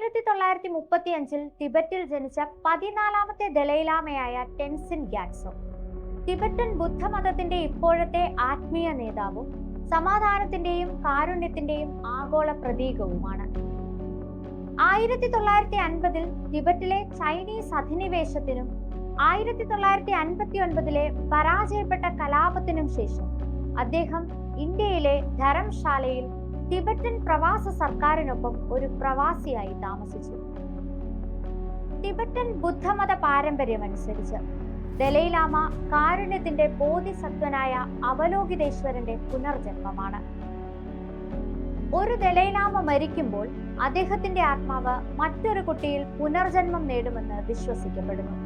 ആയിരത്തി തൊള്ളായിരത്തി മുപ്പത്തി അഞ്ചിൽ ടിബറ്റിൽ ജനിച്ച പതിനാലാമത്തെ ദലൈലാമയായ ടെൻസിൻ ഗ്യാറ്റ്സോ. ടിബറ്റൻ ബുദ്ധമതത്തിന്റെ ഇപ്പോഴത്തെ ആത്മീയ നേതാവും സമാധാനത്തിന്റെയും കാരുണ്യത്തിന്റെയും ആഗോള പ്രതീകവുമാണ്. ആയിരത്തി തൊള്ളായിരത്തി അൻപതിൽ ടിബറ്റിലെ ചൈനീസ് അധിനിവേശത്തിനും ആയിരത്തി തൊള്ളായിരത്തി അൻപത്തി ഒൻപതിലെ പരാജയപ്പെട്ട കലാപത്തിനും ശേഷം അദ്ദേഹം ഇന്ത്യയിലെ ധരംശാലയിൽ ടിബറ്റൻ പ്രവാസ സർക്കാരിനൊപ്പം ഒരു പ്രവാസിയായി താമസിച്ചു. ടിബറ്റൻ ബുദ്ധമത പാരമ്പര്യമനുസരിച്ച് ദലൈലാമ കാരുണ്യത്തിന്റെ ബോധിസത്വനായ അവലോകിതേശ്വരന്റെ പുനർജന്മമാണ്. ഒരു ദലൈലാമ മരിക്കുമ്പോൾ അദ്ദേഹത്തിന്റെ ആത്മാവ് മറ്റൊരു കുട്ടിയിൽ പുനർജന്മം നേടുമെന്ന് വിശ്വസിക്കപ്പെടുന്നു.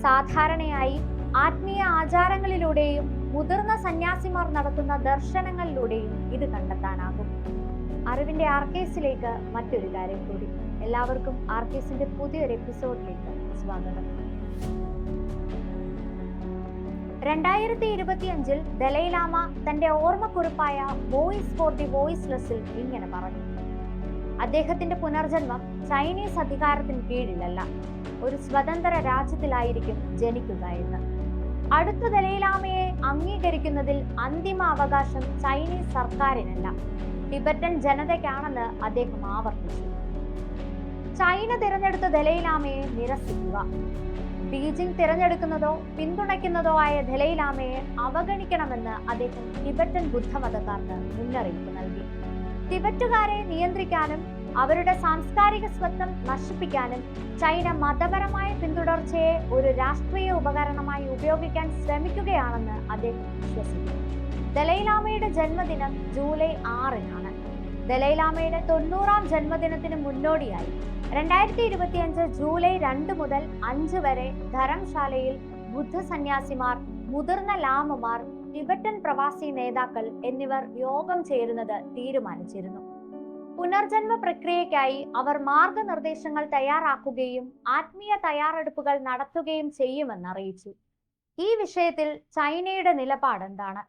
സാധാരണയായി ആത്മീയ ആചാരങ്ങളിലൂടെയും മുതിർന്ന സന്യാസിമാർ നടത്തുന്ന ദർശനങ്ങളിലൂടെയും ഇത് കണ്ടെത്താനാകും. അറിവിന്റെ ആർക്കേസിലേക്ക് മറ്റൊരു കാര്യം കൂടി. എല്ലാവർക്കും ആർക്കേസിന്റെ പുതിയൊരു എപ്പിസോഡിലേക്ക് സ്വാഗതം. രണ്ടായിരത്തി ഇരുപത്തിയഞ്ചിൽ ദലൈലാമ തന്റെ ഓർമ്മക്കുറിപ്പായ വോയിസ് ഫോർ ദി വോയിസ്ലെസ്സിൽ ഇങ്ങനെ പറഞ്ഞു. അദ്ദേഹത്തിന്റെ പുനർജന്മം ചൈനീസ് അധികാരത്തിന് കീഴിലല്ല ഒരു സ്വതന്ത്ര രാജ്യത്തിലായിരിക്കും ജനിക്കുക എന്ന്. അടുത്ത ദലൈലാമയെ അംഗീകരിക്കുന്നതിൽ അന്തിമ അവകാശം ചൈനീസ് സർക്കാരിനല്ല. ടിബറ്റൻ ജനതയ്ക്കാണെന്ന് അദ്ദേഹം ആവർത്തിച്ചു. ചൈന തിരഞ്ഞെടുത്ത ദലൈലാമയെ നിരസിക്കുക. ബീജിംഗ് തിരഞ്ഞെടുക്കുന്നതോ പിന്തുണയ്ക്കുന്നതോ ആയ ദലൈലാമയെ അവഗണിക്കണമെന്ന് അദ്ദേഹം ടിബറ്റൻ ബുദ്ധമതക്കാർക്ക് മുന്നറിയിപ്പ് നൽകി. ടിബറ്റുകാരെ നിയന്ത്രിക്കാനും അവരുടെ സാംസ്കാരിക സ്വത്വം നശിപ്പിക്കാനും ചൈന മതപരമായ പിന്തുടർച്ചയെ ഒരു രാഷ്ട്രീയ ഉപകരണമായി ഉപയോഗിക്കാൻ ശ്രമിക്കുകയാണെന്ന് അദ്ദേഹം വിശ്വസിക്കുന്നു. ദലൈലാമയുടെ ജന്മദിനം ജൂലൈ ആറിനാണ്. ദലൈലാമയുടെ തൊണ്ണൂറാം ജന്മദിനത്തിന് മുന്നോടിയായി രണ്ടായിരത്തി ഇരുപത്തിയഞ്ച് ജൂലൈ രണ്ട് മുതൽ അഞ്ച് വരെ ധരംശാലയിൽ ബുദ്ധ സന്യാസിമാർ മുതിർന്ന ലാമമാർ ടിബറ്റൻ പ്രവാസി നേതാക്കൾ എന്നിവർ യോഗം ചേരുന്നത് തീരുമാനിച്ചിരുന്നു. പുനർജന്മ പ്രക്രിയയ്ക്കായി അവർ മാർഗനിർദ്ദേശങ്ങൾ തയ്യാറാക്കുകയും ആത്മീയ തയ്യാറെടുപ്പുകൾ നടത്തുകയും ചെയ്യുമെന്ന് അറിയിച്ചു ഈ വിഷയത്തിൽ ചൈനയുടെ നിലപാട് എന്താണ്?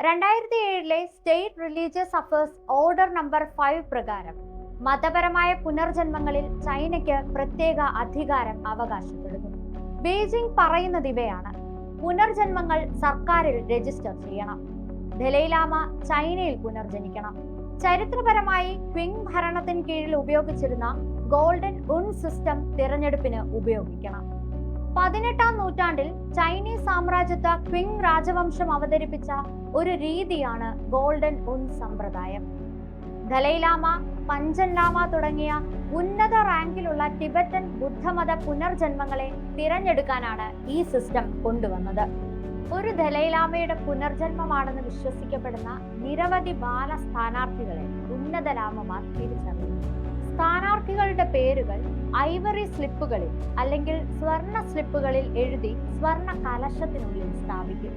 രണ്ടായിരത്തി ഏഴിലെ state religious affairs order number five പ്രകാരം മതപരമായ പുനർജന്മങ്ങളിൽ ചൈനയ്ക്ക് പ്രത്യേക അധികാരം അവകാശപ്പെടുന്നു. ബീജിംഗ് പറയുന്നത് ഇവയാണ്. പുനർജന്മങ്ങൾ സർക്കാരിൽ രജിസ്റ്റർ ചെയ്യണം. ദലൈലാമ ചൈനയിൽ പുനർജനിക്കണം. ചരിത്രപരമായി ക്വിങ് ഭരണത്തിന് കീഴിൽ ഉപയോഗിച്ചിരുന്ന ഗോൾഡൻ ഉൺ സിസ്റ്റം തിരഞ്ഞെടുപ്പിന് ഉപയോഗിക്കണം. പതിനെട്ടാം നൂറ്റാണ്ടിൽ ചൈനീസ് സാമ്രാജ്യത്വ ക്വിങ് രാജവംശം അവതരിപ്പിച്ച ഒരു രീതിയാണ് ഗോൾഡൻ ഉൺ സമ്പ്രദായം. ദലൈലാമ പഞ്ചൻ ലാമ തുടങ്ങിയ ഉന്നത റാങ്കിലുള്ള ടിബറ്റൻ ബുദ്ധമത പുനർജന്മങ്ങളെ തിരഞ്ഞെടുക്കാനാണ് ഈ സിസ്റ്റം കൊണ്ടുവന്നത്. ഒരു ദലൈലാമയുടെ പുനർജന്മമാണെന്ന് വിശ്വസിക്കപ്പെടുന്ന നിരവധി ബാല സ്ഥാനാർത്ഥികളെ ഉന്നത ലാമമാർ തിരിച്ചറിയുന്നു സ്ഥാനാർത്ഥികളുടെ പേരുകൾ ഐവറി സ്ലിപ്പുകളിൽ അല്ലെങ്കിൽ സ്വർണ സ്ലിപ്പുകളിൽ എഴുതി സ്വർണ കലശത്തിനുള്ളിൽ സ്ഥാപിക്കും.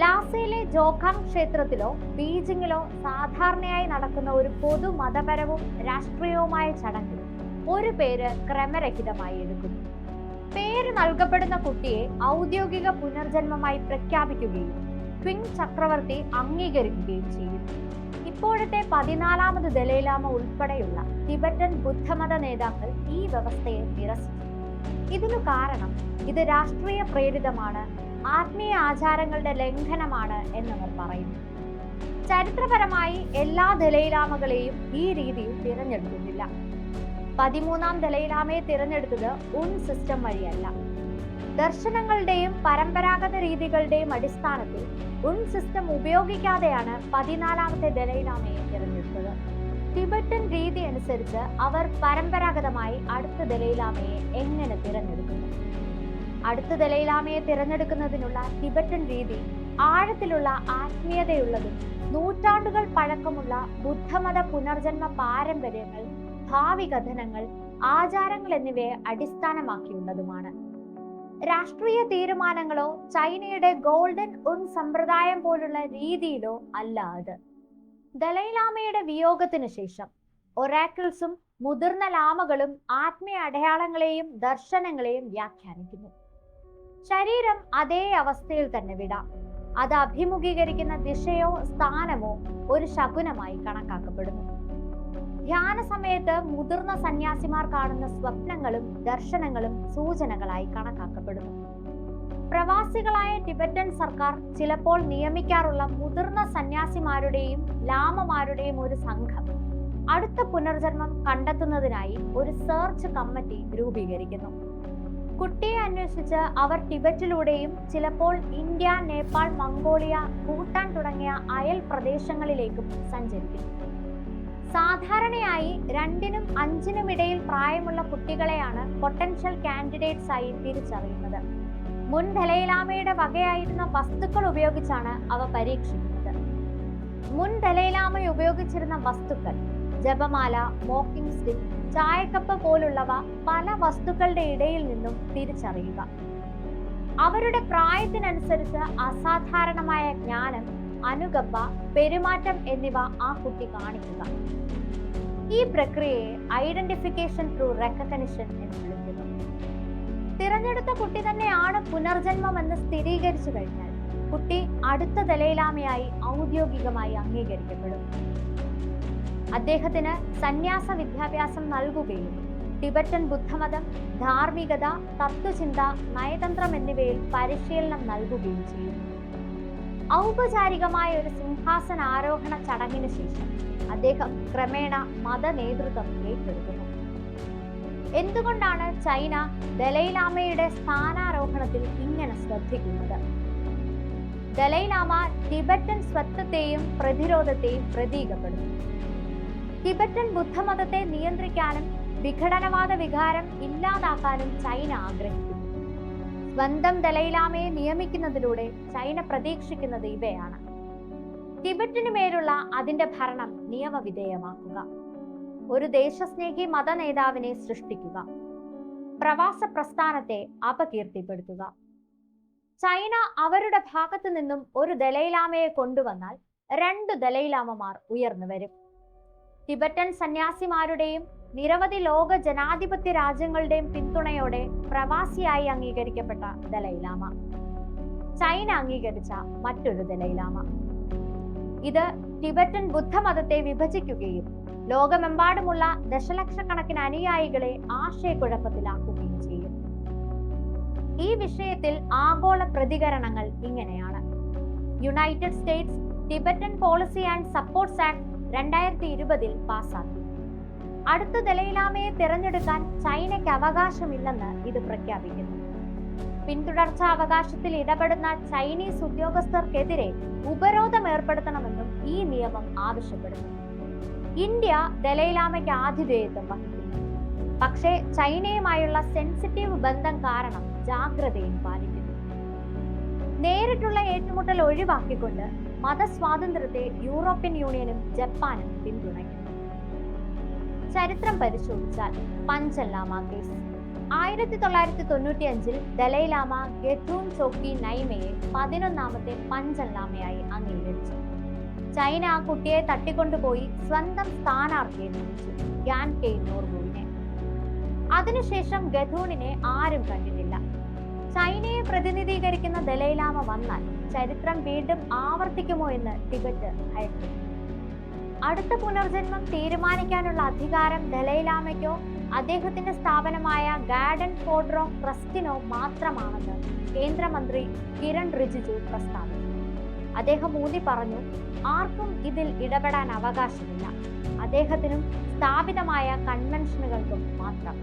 ലാസയിലെ ജോഖാങ് ക്ഷേത്രത്തിലോ ബീജിങ്ങിലോ സാധാരണയായി നടക്കുന്ന ഒരു പൊതു മതപരവും രാഷ്ട്രീയവുമായ ചടങ്ങിൽ ഒരു പേര് ക്രമരഹിതമായി എടുക്കുന്നു. പേര് നൽകപ്പെടുന്ന കുട്ടിയെ ഔദ്യോഗിക പുനർജന്മമായി പ്രഖ്യാപിക്കുകയും ക്വിങ് ചക്രവർത്തി അംഗീകരിക്കുകയും ചെയ്യും. ഇപ്പോഴത്തെ പതിനാലാമത് ദലൈലാമ ഉൾപ്പെടെയുള്ള ടിബറ്റൻ ബുദ്ധമത നേതാക്കൾ ഈ വ്യവസ്ഥയെ നിരസിച്ചു. ഇതിനു കാരണം ഇത് രാഷ്ട്രീയ പ്രേരിതമാണ് ആത്മീയ ആചാരങ്ങളുടെ ലംഘനമാണ് എന്നവർ പറയുന്നു. ചരിത്രപരമായി എല്ലാ ദലൈലാമകളെയും ഈ രീതിയിൽ തിരഞ്ഞെടുക്കുന്നില്ല പതിമൂന്നാം ദലൈലാമയെ തിരഞ്ഞെടുത്തത് ഉൺ സിസ്റ്റം വഴിയല്ല. ദർശനങ്ങളുടെയും പരമ്പരാഗത രീതികളുടെയും അടിസ്ഥാനത്തിൽ ഉൺ സിസ്റ്റം ഉപയോഗിക്കാതെയാണ് പതിനാലാമത്തെ ദലൈലാമയെ തിരഞ്ഞെടുത്തത്. ടിബറ്റൻ രീതി അനുസരിച്ച് അവർ പരമ്പരാഗതമായി അടുത്ത ദലൈലാമയെ എങ്ങനെ തിരഞ്ഞെടുക്കുന്നു? അടുത്ത ദലൈലാമയെ തിരഞ്ഞെടുക്കുന്നതിനുള്ള ടിബറ്റൻ രീതി ആഴത്തിലുള്ള ആത്മീയതയുള്ളതും നൂറ്റാണ്ടുകൾ പഴക്കമുള്ള ബുദ്ധമത പുനർജന്മ പാരമ്പര്യങ്ങൾ ഭാവി കഥനങ്ങൾ ആചാരങ്ങൾ എന്നിവയെ അടിസ്ഥാനമാക്കിയുള്ളതുമാണ്. രാഷ്ട്രീയ തീരുമാനങ്ങളോ ചൈനയുടെ ഗോൾഡൻ ഉൺ സമ്പ്രദായം പോലുള്ള രീതിയിലോ അല്ല അത്. ദലൈലാമയുടെ വിയോഗത്തിന് ശേഷം ഒറാക്കിൾസും മുതിർന്ന ലാമകളും ആത്മീയ അടയാളങ്ങളെയും ദർശനങ്ങളെയും വ്യാഖ്യാനിക്കുന്നു. ശരീരം അതേ അവസ്ഥയിൽ തന്നെ വിടാം. അത് അഭിമുഖീകരിക്കുന്ന ദിശയോ സ്ഥാനമോ ഒരു ശകുനമായി കണക്കാക്കപ്പെടുന്നു. ധ്യാന സമയത്ത് മുതിർന്ന സന്യാസിമാർ കാണുന്ന സ്വപ്നങ്ങളും ദർശനങ്ങളും സൂചനകളായി കണക്കാക്കപ്പെടുന്നു. പ്രവാസികളായ ടിബറ്റൻ സർക്കാർ ചിലപ്പോൾ നിയമിക്കാറുള്ള മുതിർന്ന സന്യാസിമാരുടെയും ലാമമാരുടെയും ഒരു സംഘം അടുത്ത പുനർജന്മം കണ്ടെത്തുന്നതിനായി ഒരു സെർച്ച് കമ്മിറ്റി രൂപീകരിക്കുന്നു. കുട്ടിയെ അന്വേഷിച്ച് അവർ ടിബറ്റിലൂടെയും ചിലപ്പോൾ ഇന്ത്യ നേപ്പാൾ മംഗോളിയ ഭൂട്ടാൻ തുടങ്ങിയ അയൽ പ്രദേശങ്ങളിലേക്കും സഞ്ചരിക്കും സാധാരണയായി രണ്ടിനും അഞ്ചിനും ഇടയിൽ പ്രായമുള്ള കുട്ടികളെയാണ് പൊട്ടൻഷ്യൽ കാൻഡിഡേറ്റ്സ് ആയി തിരിച്ചറിയുന്നത്. മുൻ ദലൈലാമയുടെ വകയായിരുന്ന വസ്തുക്കൾ ഉപയോഗിച്ചാണ് അവ പരീക്ഷിക്കുന്നത്. മുൻ ദലൈലാമ ഉപയോഗിച്ചിരുന്ന വസ്തുക്കൾ ജപമാല മോക്കിംഗ് സ്റ്റിക്ക് ചായക്കപ്പ് പോലുള്ളവ പല വസ്തുക്കളുടെ ഇടയിൽ നിന്നും തിരിച്ചറിയുക. അവരുടെ പ്രായത്തിനനുസരിച്ച് അസാധാരണമായ ജ്ഞാനം അനുകമ്പ പെരുമാറ്റം എന്നിവ ആ കുട്ടി കാണിക്കുക. ഈ പ്രക്രിയയെ ഐഡന്റിഫിക്കേഷൻ ത്രൂ റെക്കഗ്നിഷൻ എന്ന് വിളിക്കുന്നു. തിരഞ്ഞെടുത്ത കുട്ടി തന്നെയാണ് പുനർജന്മം എന്ന് സ്ഥിരീകരിച്ചു കഴിഞ്ഞാൽ കുട്ടി അടുത്ത ദലൈലാമയായി ഔദ്യോഗികമായി അംഗീകരിക്കപ്പെടും. അദ്ദേഹത്തിന് സന്യാസ വിദ്യാഭ്യാസം നൽകുകയും ടിബറ്റൻ ബുദ്ധമതം ധാർമ്മികത തത്വചിന്ത നയതന്ത്രം എന്നിവയിൽ പരിശീലനം നൽകുകയും ചെയ്യും. ഔപചാരികമായ ഒരു സിംഹാസന ആരോഹണ ചടങ്ങിന് ശേഷം അദ്ദേഹം ക്രമേണ മത നേതൃത്വം ഏറ്റെടുക്കുന്നു. എന്തുകൊണ്ടാണ് ചൈന ദലൈലാമയുടെ സ്ഥാനാരോഹണത്തിൽ ഇങ്ങനെ ശ്രദ്ധിക്കുന്നത്? ദലൈലാമ ടിബറ്റൻ സ്വത്വത്തെയും പ്രതിരോധത്തെയും പ്രതീകപ്പെടുന്നു. ടിബറ്റൻ ബുദ്ധമതത്തെ നിയന്ത്രിക്കാനും വിഘടനവാദ വികാരം ഇല്ലാതാക്കാനും ചൈന ആഗ്രഹിക്കുന്നു. സ്വന്തം ദലൈലാമയെ നിയമിക്കുന്നതിലൂടെ ചൈന പ്രതീക്ഷിക്കുന്നത് ഇവയാണ്. ടിബറ്റിന് മേലുള്ള അതിന്റെ ഭരണം നിയമവിധേയമാക്കുക. ഒരു ദേശസ്നേഹി മത നേതാവിനെ സൃഷ്ടിക്കുക. പ്രവാസ പ്രസ്ഥാനത്തെ അപകീർത്തിപ്പെടുത്തുക. ചൈന അവരുടെ ഭാഗത്തു നിന്നും ഒരു ദലൈലാമയെ കൊണ്ടുവന്നാൽ രണ്ട് ദലൈലാമമാർ ഉയർന്നു വരും. ടിബറ്റൻ സന്യാസിമാരുടെയും നിരവധി ലോക ജനാധിപത്യ രാജ്യങ്ങളുടെയും പിന്തുണയോടെ പ്രവാസിയായി അംഗീകരിക്കപ്പെട്ട ദലൈലാമ. ചൈന അംഗീകരിച്ച മറ്റൊരു ദലൈലാമ. ഇത് ടിബറ്റൻ ബുദ്ധമതത്തെ വിഭജിക്കുകയും ലോകമെമ്പാടുമുള്ള ദശലക്ഷക്കണക്കിന് അനുയായികളെ ആശയക്കുഴപ്പത്തിലാക്കുകയും ചെയ്യും. ഈ വിഷയത്തിൽ ആഗോള പ്രതികരണങ്ങൾ ഇങ്ങനെയാണ്. United States Tibetan policy and supports act രണ്ടായിരത്തി ഇരുപതിൽ പാസാക്കി. അടുത്ത ദലൈലാമയെ തിരഞ്ഞെടുക്കാൻ ചൈനയ്ക്ക് അവകാശമില്ലെന്ന് ഇത് പ്രഖ്യാപിക്കുന്നു. പിന്തുടർച്ചാ അവകാശത്തിൽ ഇടപെടുന്ന ചൈനീസ് ഉദ്യോഗസ്ഥർക്കെതിരെ ഉപരോധം ഏർപ്പെടുത്തണമെന്നും ഈ നിയമം ആവശ്യപ്പെടുന്നു. ഇന്ത്യ ദലൈലാമയ്ക്ക് ആതിഥേയത്വം വഹിക്കുന്നു. പക്ഷേ ചൈനയുമായുള്ള സെൻസിറ്റീവ് ബന്ധം കാരണം ജാഗ്രതയും പാലിക്കുന്നു. നേരിട്ടുള്ള ഏറ്റുമുട്ടൽ ഒഴിവാക്കിക്കൊണ്ട് മതസ്വാതന്ത്ര്യത്തെ യൂറോപ്യൻ യൂണിയനും ജപ്പാനും പിന്തുണയ്ക്കുന്നു. ചരിത്രം പരിശോധിച്ചാൽ പഞ്ചല്ലാമ കേസ്. ആയിരത്തി തൊള്ളായിരത്തി തൊണ്ണൂറ്റി അഞ്ചിൽ ദലൈലാമ ഗെറ്റൂൺ ചോക്കി നൈമയെ പതിനൊന്നാമത്തെ പഞ്ചല്ലാമയായി അംഗീകരിച്ചു. ചൈന ആ കുട്ടിയെ തട്ടിക്കൊണ്ടുപോയി സ്വന്തം സ്ഥാനാർത്ഥിയെ നിയമിച്ചു ഗ്യാൻ കെ നോർബുവിനെ അതിനുശേഷം ഗഥൂണിനെ ആരും കണ്ടിട്ടില്ല. ചൈനയെ പ്രതിനിധീകരിക്കുന്ന ദലൈലാമ വന്നാൽ ചരിത്രം വീണ്ടും ആവർത്തിക്കുമോ എന്ന് ടിബറ്റ് ഭയക്കുന്നു അടുത്ത പുനർജന്മം തീരുമാനിക്കാനുള്ള അധികാരം ദലൈലാമയ്ക്കോ അദ്ദേഹത്തിന്റെ സ്ഥാപനമായ ഗാർഡൻ ഫോഡ്രോ ട്രസ്റ്റിനോ മാത്രമാണെന്ന് കേന്ദ്രമന്ത്രി കിരൺ റിജിജു പ്രസ്താവിച്ചു. അദ്ദേഹം ഊന്നി പറഞ്ഞു ആർക്കും ഇതിൽ ഇടപെടാൻ അവകാശമില്ല. അദ്ദേഹത്തിനും സ്ഥാപിതമായ കൺവെൻഷനുകൾക്കും മാത്രം.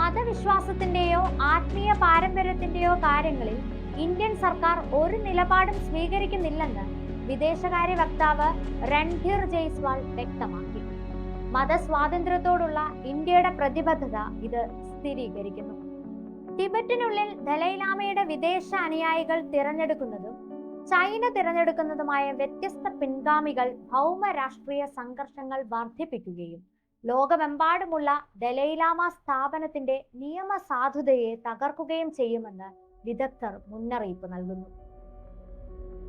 മതവിശ്വാസത്തിന്റെയോ ആത്മീയ പാരമ്പര്യത്തിന്റെയോ കാര്യങ്ങളിൽ ഇന്ത്യൻ സർക്കാർ ഒരു നിലപാടും സ്വീകരിക്കുന്നില്ലെന്ന് വിദേശകാര്യ വക്താവ് രൺധീർ ജയ്സ്വാൾ വ്യക്തമാക്കി. മതസ്വാതന്ത്ര്യത്തോടുള്ള ഇന്ത്യയുടെ പ്രതിബദ്ധത ഇത് സ്ഥിരീകരിക്കുന്നു. ടിബറ്റിനുള്ളിൽ ദലൈലാമയുടെ വിദേശ അനുയായികൾ തിരഞ്ഞെടുക്കുന്നതും ചൈന തിരഞ്ഞെടുക്കുന്നതുമായ വ്യത്യസ്ത പിൻഗാമികൾ ഭൗമ രാഷ്ട്രീയ സംഘർഷങ്ങൾ വർദ്ധിപ്പിക്കുകയും ലോകമെമ്പാടുമുള്ള ദലൈലാമ സ്ഥാപനത്തിന്റെ നിയമസാധുതയെ തകർക്കുകയും ചെയ്യുമെന്ന് വിദഗ്ധർ മുന്നറിയിപ്പ് നൽകുന്നു.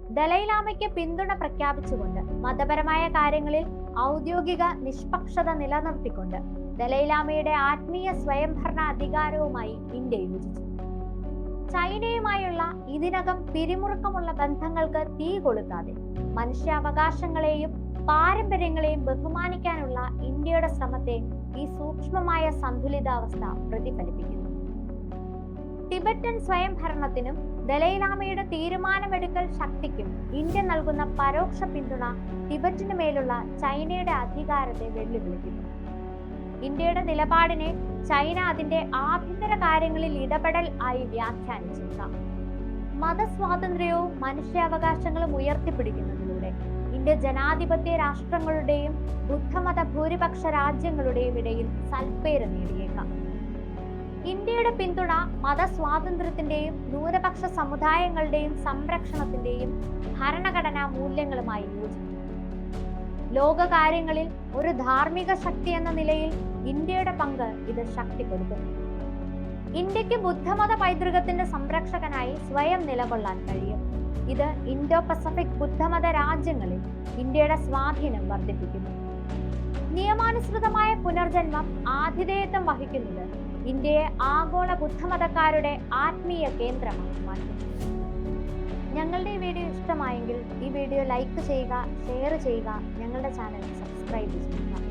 ദലൈലാമയ്ക്ക് പിന്തുണ പ്രഖ്യാപിച്ചുകൊണ്ട് മതപരമായ കാര്യങ്ങളിൽ ഔദ്യോഗിക നിഷ്പക്ഷത നിലനിർത്തിക്കൊണ്ട് ദലൈലാമയുടെ ആത്മീയ സ്വയംഭരണ അധികാരവുമായി ഇന്ത്യ യോജിച്ചു. ചൈനയുമായുള്ള ഇതിനകം പിരിമുറുക്കമുള്ള ബന്ധങ്ങൾക്ക് തീ കൊളുത്താതെ മനുഷ്യാവകാശങ്ങളെയും പാരമ്പര്യങ്ങളെയും ബഹുമാനിക്കാനുള്ള ഇന്ത്യയുടെ ശ്രമത്തെ ഈ സൂക്ഷ്മമായ സന്തുലിതാവസ്ഥ പ്രതിഫലിപ്പിക്കുന്നു. ടിബറ്റൻ സ്വയംഭരണത്തിനും ദലൈലാമയുടെ തീരുമാനമെടുക്കൽ ശക്തിക്കും ഇന്ത്യ നൽകുന്ന പരോക്ഷ പിന്തുണ ടിബറ്റിന് മേലുള്ള ചൈനയുടെ അധികാരത്തെ വെല്ലുവിളിക്കുന്നു. ഇന്ത്യയുടെ നിലപാടിനെ ചൈന അതിന്റെ ആഭ്യന്തര കാര്യങ്ങളിൽ ഇടപെടൽ ആയി വ്യാഖ്യാനിച്ചേക്കാം മതസ്വാതന്ത്ര്യവും മനുഷ്യാവകാശങ്ങളും ഉയർത്തിപ്പിടിക്കുന്നതിലൂടെ ഇന്ത്യ ജനാധിപത്യ രാഷ്ട്രങ്ങളുടെയും ബുദ്ധമത ഭൂരിപക്ഷ രാജ്യങ്ങളുടെയും ഇടയിൽ സൽപ്പേര് നേടിയേക്കാം. ഇന്ത്യയുടെ പിന്തുണ മതസ്വാതന്ത്ര്യത്തിന്റെയും ന്യൂനപക്ഷ സമുദായങ്ങളുടെയും സംരക്ഷണത്തിന്റെയും ഭരണഘടനാ മൂല്യങ്ങളുമായി യോജിക്കുന്നു. ലോകകാര്യങ്ങളിൽ ഒരു ധാർമ്മിക ശക്തി എന്ന നിലയിൽ ഇന്ത്യയുടെ പങ്ക് ഇത് ശക്തിപ്പെടുത്തുന്നു. ഇന്ത്യയ്ക്ക് ബുദ്ധമത പൈതൃകത്തിന്റെ സംരക്ഷകനായി സ്വയം നിലകൊള്ളാൻ കഴിയും. ഇത് ഇൻഡോ പസഫിക് ബുദ്ധമത രാജ്യങ്ങളിൽ ഇന്ത്യയുടെ സ്വാധീനം വർദ്ധിപ്പിക്കുന്നു. നിയമാനുസൃതമായ പുനർജന്മം ആതിഥേയത്വം വഹിക്കുന്നത് ഇന്ത്യയെ ആഗോള ബുദ്ധമതക്കാരുടെ ആത്മീയ കേന്ദ്രമാക്കി മാറ്റി ഞങ്ങളുടെ ഈ വീഡിയോ ഇഷ്ടമായെങ്കിൽ ഈ വീഡിയോ ലൈക്ക് ചെയ്യുക ഷെയർ ചെയ്യുക ഞങ്ങളുടെ ചാനൽ സബ്സ്ക്രൈബ് ചെയ്യുക.